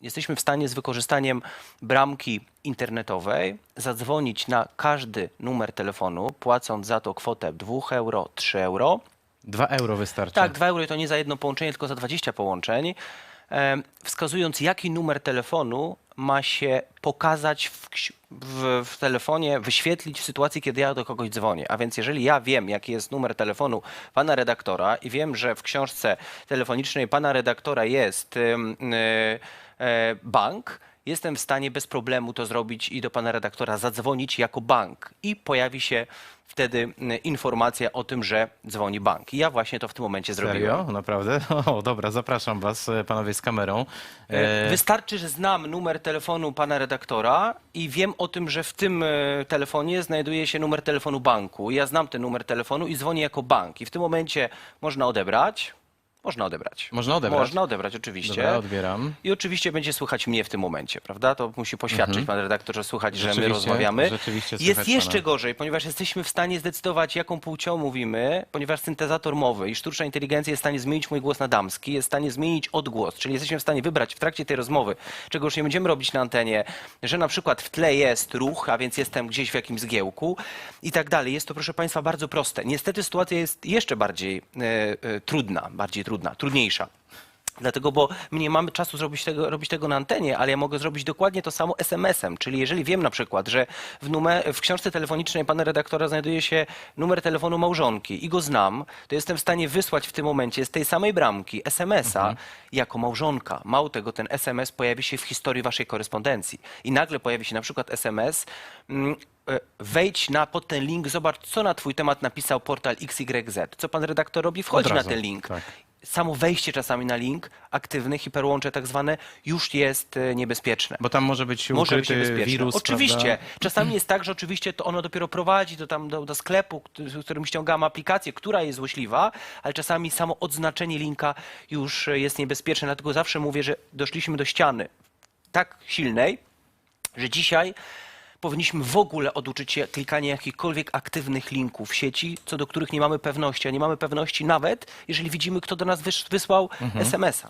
Jesteśmy w stanie z wykorzystaniem bramki internetowej zadzwonić na każdy numer telefonu, płacąc za to kwotę 2 euro, 3 euro. Dwa euro wystarczy. Tak, 2 euro to nie za jedno połączenie, tylko za 20 połączeń, wskazując jaki numer telefonu ma się pokazać w, w, w telefonie, wyświetlić w sytuacji, kiedy ja do kogoś dzwonię. A więc jeżeli ja wiem, jaki jest numer telefonu pana redaktora i wiem, że w książce telefonicznej pana redaktora jest ym, y, e, bank, jestem w stanie bez problemu to zrobić i do pana redaktora zadzwonić jako bank. I pojawi się wtedy y, informacja o tym, że dzwoni bank. I ja właśnie to w tym momencie zrobiłem. Serio? Naprawdę? O, dobra, zapraszam was, e, panowie z kamerą. E, E, Wystarczy, że znam numer telefonu pana redaktora i wiem o tym, że w tym e, telefonie znajduje się numer telefonu banku. Ja znam ten numer telefonu i dzwonię jako bank. I w tym momencie można odebrać. Można odebrać. Można odebrać? Można odebrać, oczywiście. Dobra, odbieram. I oczywiście będzie słychać mnie w tym momencie, prawda? To musi poświadczyć pan redaktor, że słychać, że my Mhm. Rozmawiamy. rzeczywiście Jest jeszcze pana. gorzej, ponieważ jesteśmy w stanie zdecydować, jaką płcią mówimy, ponieważ syntezator mowy i sztuczna inteligencja jest w stanie zmienić mój głos na damski, jest w stanie zmienić odgłos, czyli jesteśmy w stanie wybrać w trakcie tej rozmowy, czego już nie będziemy robić na antenie, że na przykład w tle jest ruch, a więc jestem gdzieś w jakimś zgiełku i tak dalej. Jest to, proszę Państwa, bardzo proste. Niestety sytuacja jest jeszcze bardziej e, e, trudna, bardziej trudna, trudniejsza. Dlatego, bo my nie mamy czasu zrobić tego, robić tego na antenie, ale ja mogę zrobić dokładnie to samo SMS-em. Czyli jeżeli wiem na przykład, że w, numer, w książce telefonicznej pana redaktora znajduje się numer telefonu małżonki i go znam, to jestem w stanie wysłać w tym momencie z tej samej bramki SMS-a jako małżonka. Mało tego, ten SMS pojawi się w historii waszej korespondencji. I nagle pojawi się na przykład SMS, mm, wejdź na pod ten link, zobacz, co na twój temat napisał portal XYZ. Co pan redaktor robi? Wchodzi Od na razu, ten link tak. samo wejście czasami na link aktywny, hiperłącze tak zwane, już jest e, niebezpieczne. Bo tam może być Może być ukryty niebezpieczne. wirus, Oczywiście. prawda? Czasami jest tak, że oczywiście to ono dopiero prowadzi do, tam, do, do sklepu, który- z którym ściągamy aplikację, która jest złośliwa, ale czasami samo odznaczenie linka już e, jest niebezpieczne. Dlatego zawsze mówię, że doszliśmy do ściany tak silnej, że dzisiaj powinniśmy w ogóle oduczyć się klikania jakichkolwiek aktywnych linków w sieci, co do których nie mamy pewności, a nie mamy pewności nawet, jeżeli widzimy, kto do nas wys- wysłał SMS-a.